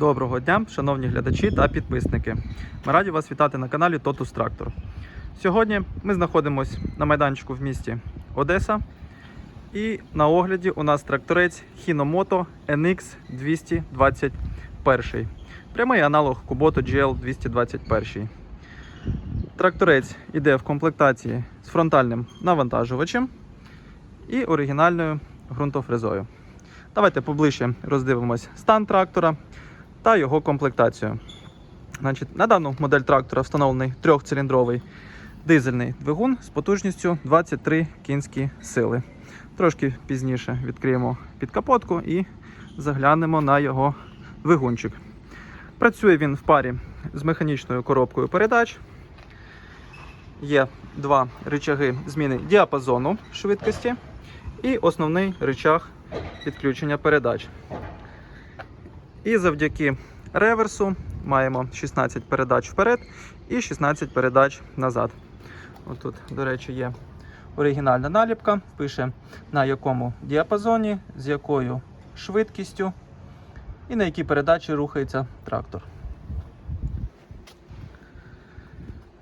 Доброго дня, шановні глядачі та підписники. Ми раді вас вітати на каналі Totus Tractor. Сьогодні ми знаходимося на майданчику в місті Одеса. І на огляді у нас тракторець Hinomoto NX 221. Прямий аналог Kubota GL 221. Тракторець іде в комплектації з фронтальним навантажувачем і оригінальною ґрунтофрезою. Давайте поближче роздивимось стан трактора та його комплектацію. Значить, на дану модель трактора встановлений трьохциліндровий дизельний двигун з потужністю 23 кінські сили. Трошки пізніше відкриємо підкапотку і заглянемо на його двигунчик. Працює він в парі з механічною коробкою передач. Є два рычаги зміни діапазону швидкості і основний рычаг підключення передач. І завдяки реверсу маємо 16 передач вперед і 16 передач назад. Отут, до речі, є оригінальна наліпка, пише на якому діапазоні, з якою швидкістю і на якій передачі рухається трактор.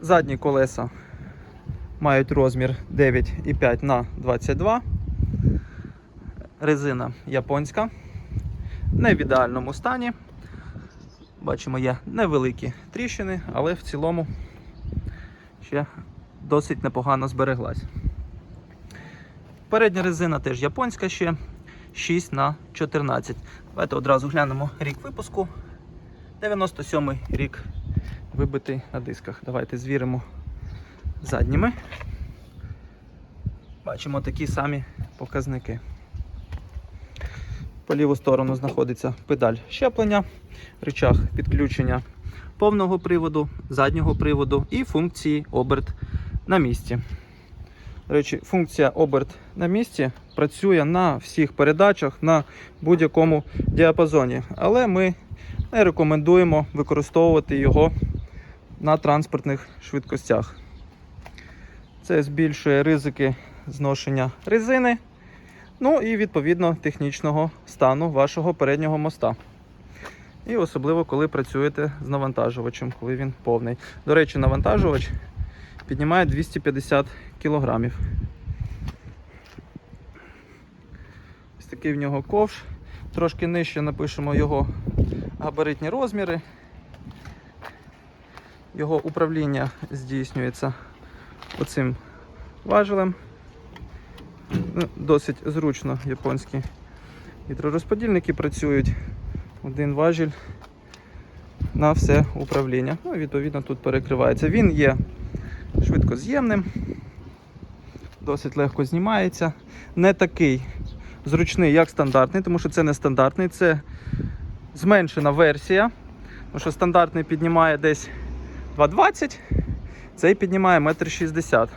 Задні колеса мають розмір 9,5 на 22. Резина японська. Не в ідеальному стані. Бачимо, є невеликі тріщини, але в цілому ще досить непогано збереглась. Передня резина теж японська ще 6 на 14. Давайте одразу глянемо рік випуску. 97 рік вибитий на дисках. Давайте звіримо задніми. Бачимо такі самі показники. По ліву сторону знаходиться педаль щеплення, рычаг підключення повного приводу, заднього приводу і функції оберт на місці. До речі, функція оберт на місці працює на всіх передачах на будь-якому діапазоні, але ми не рекомендуємо використовувати його на транспортних швидкостях. Це збільшує ризики зношення резини. Ну і відповідно технічного стану вашого переднього моста. І особливо, коли працюєте з навантажувачем, коли він повний. До речі, навантажувач піднімає 250 кг. Ось такий в нього ковш. Трошки нижче напишемо його габаритні розміри. Його управління здійснюється оцим важелем. Ну, Досить зручно японські гідророзподільники працюють. Один важіль на все управління. Ну, відповідно, тут перекривається. Він є швидкоз'ємним, досить легко знімається. Не такий зручний, як стандартний, тому що це не стандартний, це зменшена версія. Тому що стандартний піднімає десь 2,20, цей піднімає 1,60 м.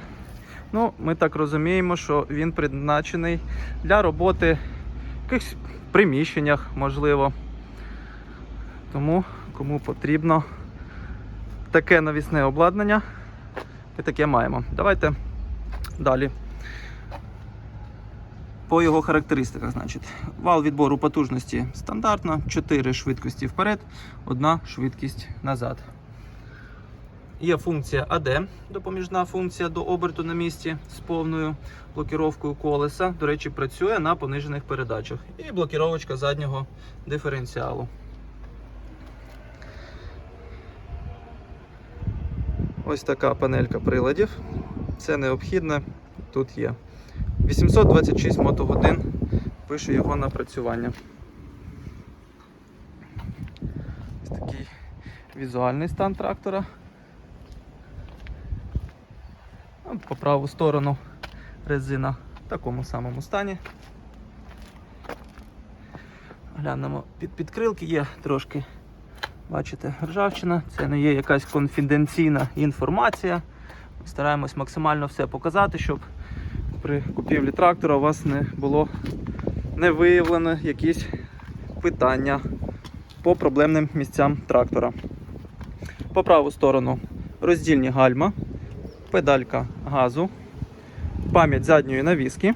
Ну, ми так розуміємо, що він призначений для роботи в якихось приміщеннях, можливо. Тому кому потрібно таке навісне обладнання, ми таке маємо. Давайте далі. По його характеристиках, значить, вал відбору потужності стандартно, 4 швидкості вперед, одна швидкість назад. Є функція AD, допоміжна функція до оберту на місці з повною блокіровкою колеса. До речі, працює на понижених передачах. І блокіровочка заднього диференціалу. Ось така панелька приладів. Це необхідне. Тут є. 826 мотогодин пише його напрацювання. Ось такий візуальний стан трактора. Ну, По праву сторону резина в такому самому стані. Глянемо під підкрилки є трошки, бачите, ржавчина. Це не є якась конфіденційна інформація. Ми стараємось максимально все показати, щоб при купівлі трактора у вас не було не виявлено якісь питання по проблемним місцям трактора. По праву сторону роздільні гальма педалька газу, пам'ять задньої навіски,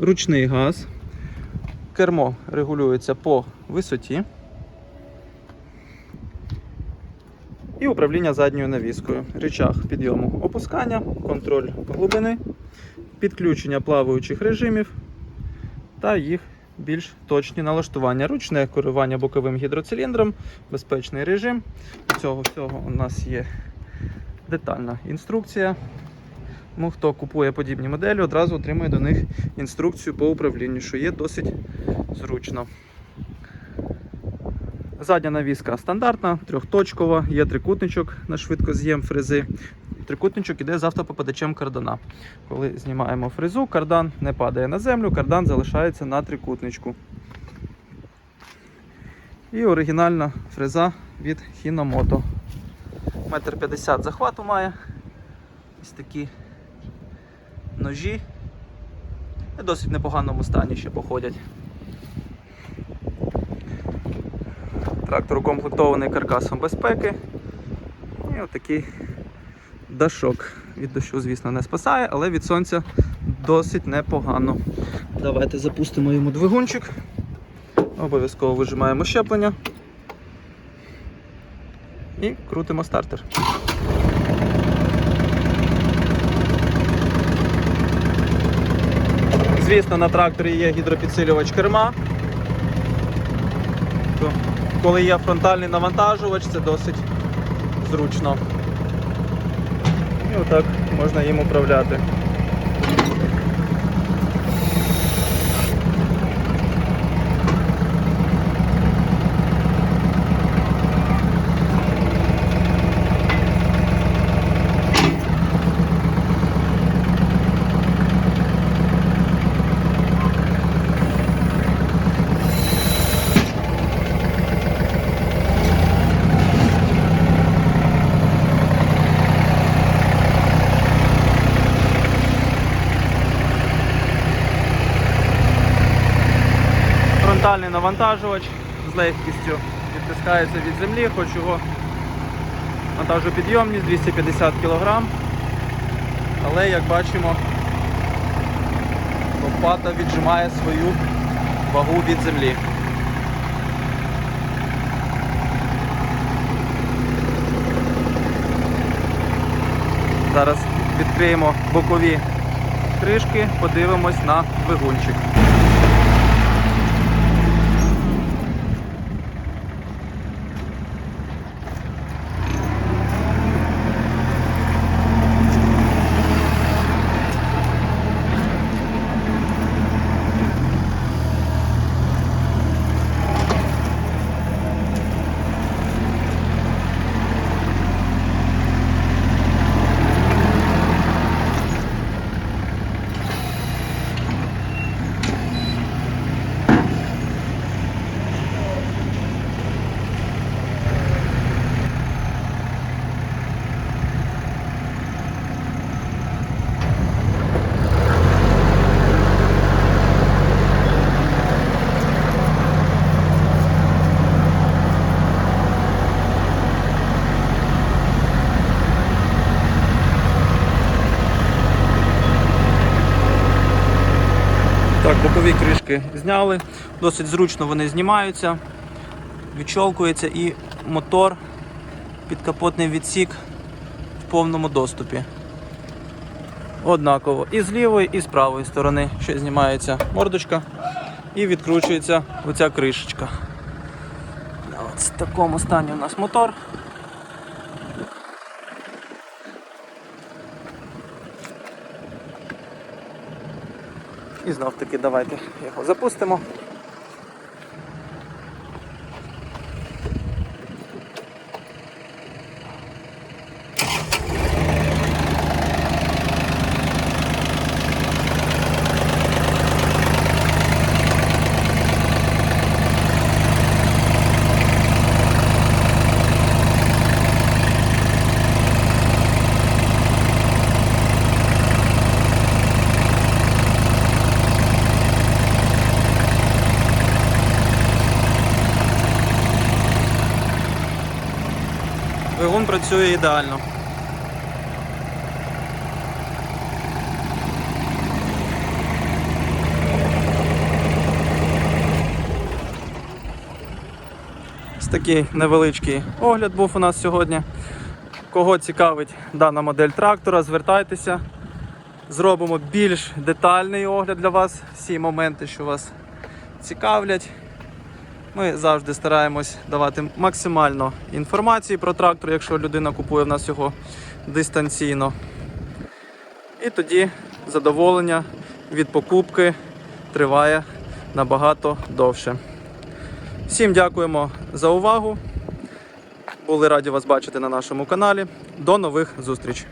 ручний газ, кермо регулюється по висоті. І управління задньою навіскою. Рычаг підйому опускання, контроль глибини, підключення плаваючих режимів та їх більш точні налаштування. Ручне керування боковим гідроциліндром, безпечний режим. Цього всього у нас є детальна інструкція. Ну, хто купує подібні моделі, одразу отримує до них інструкцію по управлінню, що є досить зручно. Задня навіска стандартна, трьохточкова, є трикутничок на швидкоз'єм фрези. Трикутничок іде з автопопадачем кардана. Коли знімаємо фрезу, кардан не падає на землю, кардан залишається на трикутничку. І оригінальна фреза від Hinomoto. Метр 50 захвату має. Ось такі ножі. В досить непоганому стані ще походять. Трактор укомплектований каркасом безпеки. І отакий дашок. Від дощу, звісно, не спасає, але від сонця досить непогано. Давайте запустимо йому двигунчик. Обов'язково вижимаємо щеплення. І крутимо стартер. Звісно, на тракторі є гідропідсилювач керма. Коли є фронтальний навантажувач, це досить зручно. І отак можна їм управляти. Фронтальний навантажувач з легкістю відтискається від землі, хоч його вантажопідйомність 250 кг. Але як бачимо, лопата віджимає свою вагу від землі. Зараз відкриємо бокові кришки, подивимось на двигунчик. Так, бокові кришки зняли. Досить зручно вони знімаються, відщолкується і мотор, підкапотний відсік в повному доступі. Однаково і з лівої, і з правої сторони ще знімається мордочка і відкручується оця кришечка. От в такому стані у нас мотор. І знов таки давайте його запустимо. Двигун працює ідеально. Ось такий невеличкий огляд був у нас сьогодні. Кого цікавить дана модель трактора, звертайтеся. Зробимо більш детальний огляд для вас, всі моменти, що вас цікавлять. Ми завжди стараємось давати максимально інформації про трактор, якщо людина купує в нас його дистанційно. І тоді задоволення від покупки триває набагато довше. Всім дякуємо за увагу. Були раді вас бачити на нашому каналі. До нових зустрічей!